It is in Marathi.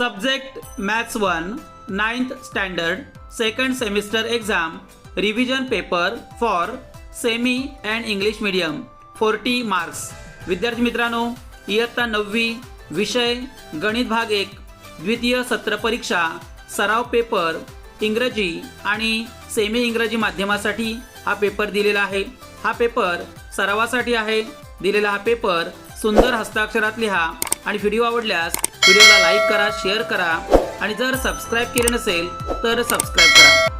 Subject maths one ninth standard second semester exam revision paper for semi and English medium forty marks विद्यार्थी मित्रांनो इयत्ता नववी विषय गणित भाग एक द्वितीय सत्र परीक्षा सराव पेपर इंग्रजी आणि सेमी इंग्रजी माध्यमासाठी हा पेपर दिलेला आहे. हा पेपर सरावासाठी आहे. दिलेला हा पेपर सुंदर हस्ताक्षरात लिहा आणि व्हिडिओ आवडल्यास व्हिडिओला लाईक करा शेअर करा आणि जर सबस्क्राईब केले नसेल तर सबस्क्राईब करा.